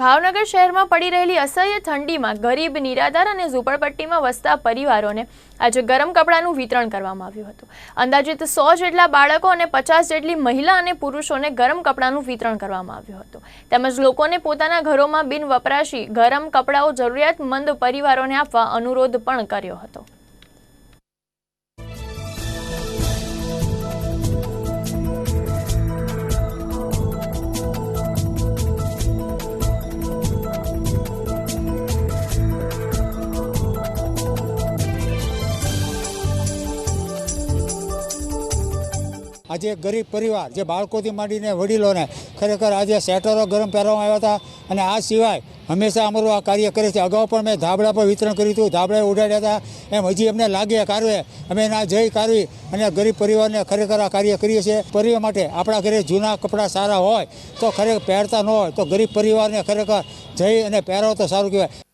ભાવનગર શહેરમાં પડી રહેલી અસહ્ય ઠંડીમાં ગરીબ, નિરાધાર અને ઝૂંપડપટ્ટીમાં વસતા પરિવારોને આજે ગરમ કપડાનું વિતરણ કરવામાં આવ્યું હતું. અંદાજિત સો જેટલા બાળકો અને પચાસ જેટલી મહિલા અને પુરુષોને ગરમ કપડાનું વિતરણ કરવામાં આવ્યું હતું. તેમજ લોકોને પોતાના ઘરોમાં બિનવપરાશી ગરમ કપડાઓ જરૂરિયાતમંદ પરિવારોને આપવા અનુરોધ પણ કર્યો હતો. આજે ગરીબ પરિવાર જે બાળકોથી માંડીને વડીલોને ખરેખર આજે સ્વેટરો ગરમ પહેરવામાં આવ્યા હતા અને આ સિવાય હંમેશા અમારું આ કાર્ય કરે છે. અગાઉ પણ મેં ધાબળા પર વિતરણ કર્યું હતું ધાબળા ઉડાડ્યા હતા. એમ હજી અમને લાગે કારવે અમે એના જઈ કારવી અને ગરીબ પરિવારને ખરેખર આ કાર્ય કરીએ છીએ. પરિવાર માટે આપણા ઘરે જૂના કપડાં સારા હોય તો ખરેખર પહેરતા ન હોય તો ગરીબ પરિવારને ખરેખર જઈ અને પહેરાવો તો સારું કહેવાય.